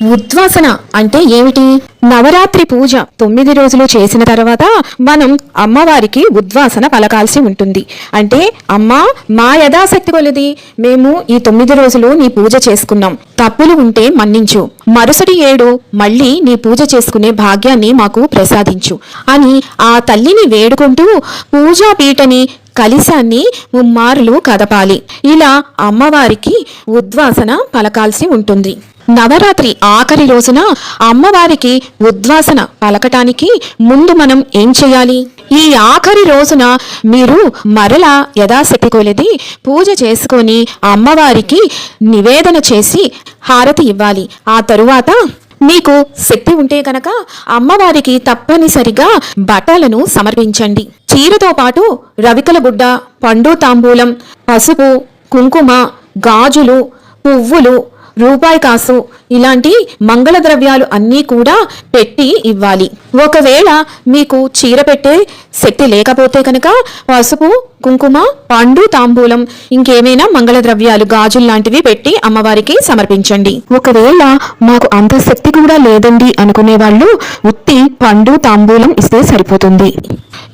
ఉద్వాసన అంటే ఏమిటి? నవరాత్రి పూజ తొమ్మిది రోజులు చేసిన తర్వాత మనం అమ్మవారికి ఉద్వాసన పలకాల్సి ఉంటుంది. అంటే అమ్మ మా యథాశక్తి కొలది. మేము ఈ తొమ్మిది రోజులు నీ పూజ చేసుకున్నాం. తప్పులు ఉంటే మన్నించు. మరుసటి ఏడు మళ్ళీ నీ పూజ చేసుకునే భాగ్యాన్ని మాకు ప్రసాదించు అని ఆ తల్లిని వేడుకుంటూ పూజా పీటని కలిశాన్ని ముమ్మారులు కదపాలి. ఇలా అమ్మవారికి ఉద్వాసన పలకాల్సి ఉంటుంది. నవరాత్రి ఆఖరి రోజున అమ్మవారికి ఉద్వాసన పలకటానికి ముందు మనం ఏం చేయాలి? ఈ ఆఖరి రోజున మీరు మరలా యథాశక్తి కొలది పూజ చేసుకొని అమ్మవారికి నివేదన చేసి హారతి ఇవ్వాలి. ఆ తరువాత మీకు శక్తి ఉంటే కనుక అమ్మవారికి తప్పనిసరిగా బట్టలను సమర్పించండి. చీరతో పాటు రవికల గుడ్డ పండు తాంబూలం పసుపు కుంకుమ గాజులు పువ్వులు రూపాయి కాసు ఇలాంటి మంగళ ద్రవ్యాలు అన్నీ కూడా పెట్టి ఇవ్వాలి. ఒకవేళ మీకు చీర పెట్టే శక్తి లేకపోతే కనుక పసుపు కుంకుమ పండు తాంబూలం ఇంకేమైనా మంగళ ద్రవ్యాలు గాజులు లాంటివి పెట్టి అమ్మవారికి సమర్పించండి. ఒకవేళ మాకు అంత శక్తి కూడా లేదండి అనుకునే వాళ్ళు ఉత్తి పండు తాంబూలం ఇస్తే సరిపోతుంది.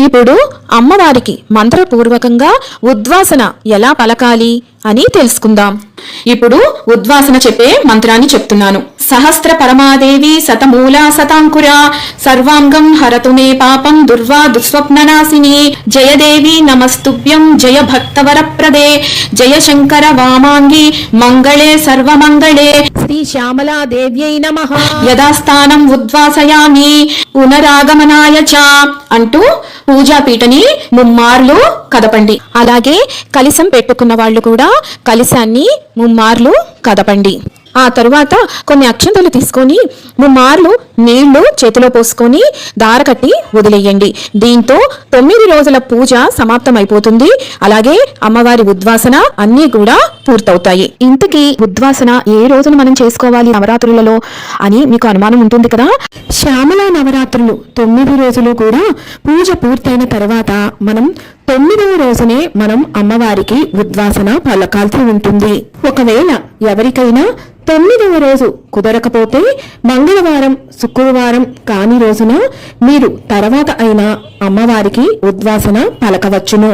ఇప్పుడు అమ్మవారికి మంత్రపూర్వకంగా ఉద్వాసన ఎలా పలకాలి అని తెలుసుకుందాం. ఇప్పుడు ఉద్వాసన చెప్పే మంత్రాన్ని చెప్తున్నాను. సహస్ర పరమాదేవి శతమూలా శతాంకుర సర్వాంగం హరతు మే పాపం దుర్వా దుస్వప్ననాశిని జయదేవి నమస్తుభ్యం జయ భక్తవరప్రదే జయ శంకర వామాంగి మంగళే సర్వమంగళే. శ్రీ శ్యామలా దేవ్యై నమ. యథాస్థానం ఉద్వాసయామి పునరాగమనాయ చ అంటూ పూజాపీఠని ముమ్మార్లు కదపండి. అలాగే కలిసం పెట్టుకున్న వాళ్ళు కూడా కలిశాన్ని ముమ్మార్లు కదపండి. ఆ తరువాత కొన్ని అక్షంతలు తీసుకొని ముమ్మార్లు నీళ్ళు చేతిలో పోసుకొని దార కట్టి వదిలేయండి. దీంతో తొమ్మిది రోజుల పూజ సమాప్తం అయిపోతుంది అలాగే అమ్మవారి ఉద్వాసన అన్నీ కూడా పూర్తవుతాయి. ఇంతకీ ఉద్వాసన ఏ రోజున మనం చేసుకోవాలి నవరాత్రులలో అని మీకు అనుమానం ఉంటుంది కదా? శ్యామల నవరాత్రులు తొమ్మిది రోజులు కూడా పూజ పూర్తయిన తర్వాత మనం తొమ్మిదవ రోజునే మనం అమ్మవారికి ఉద్వాసన పలకాల్సి ఉంటుంది. ఒకవేళ ఎవరికైనా తొమ్మిదవ రోజు కుదరకపోతే మంగళవారం శుక్రవారం కాని రోజున మీరు తర్వాత అయినా అమ్మవారికి ఉద్వాసన పలకవచ్చును.